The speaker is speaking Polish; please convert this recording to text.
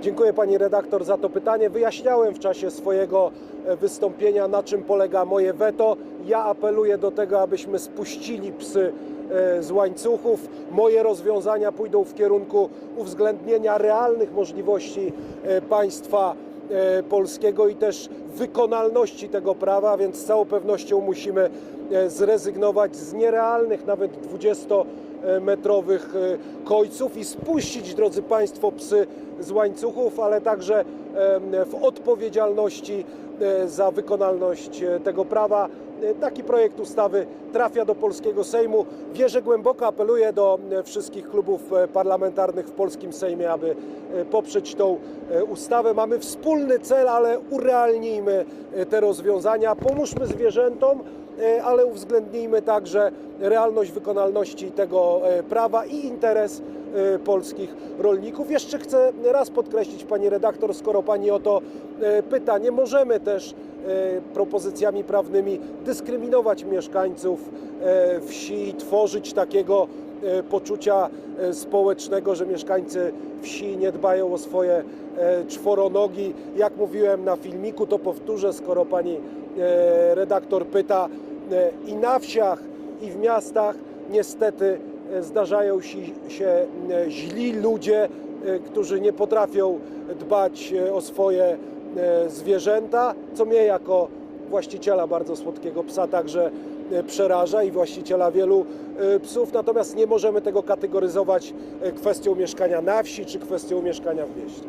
Dziękuję pani redaktor za to pytanie. Wyjaśniałem w czasie swojego e, wystąpienia, na czym polega moje weto. Ja apeluję do tego, abyśmy spuścili psy e, z łańcuchów. Moje rozwiązania pójdą w kierunku uwzględnienia realnych możliwości e, państwa polskiego i też wykonalności tego prawa, więc z całą pewnością musimy zrezygnować z nierealnych, nawet 20-metrowych e, kojców i spuścić, drodzy Państwo, psy z łańcuchów, ale także w odpowiedzialności e, za wykonalność e, tego prawa. E, Taki projekt ustawy trafia do polskiego Sejmu. Wierzę głęboko, apeluję do e, wszystkich klubów e, parlamentarnych w polskim Sejmie, aby poprzeć tą ustawę. Mamy wspólny cel, ale urealnijmy te rozwiązania, pomóżmy zwierzętom, ale uwzględnijmy także realność wykonalności tego prawa i interes polskich rolników. Jeszcze chcę raz podkreślić, pani redaktor, skoro pani o to e, pyta, nie możemy też e, propozycjami prawnymi dyskryminować mieszkańców wsi, tworzyć takiego poczucia społecznego, że mieszkańcy wsi nie dbają o swoje czworonogi. Jak mówiłem na filmiku, to powtórzę, skoro pani redaktor pyta, i na wsiach, i w miastach niestety zdarzają się, e, źli ludzie, e, którzy nie potrafią dbać e, o swoje zwierzęta, co mnie jako właściciela bardzo słodkiego psa także przeraża i właściciela wielu psów, natomiast nie możemy tego kategoryzować kwestią mieszkania na wsi czy kwestią mieszkania w mieście.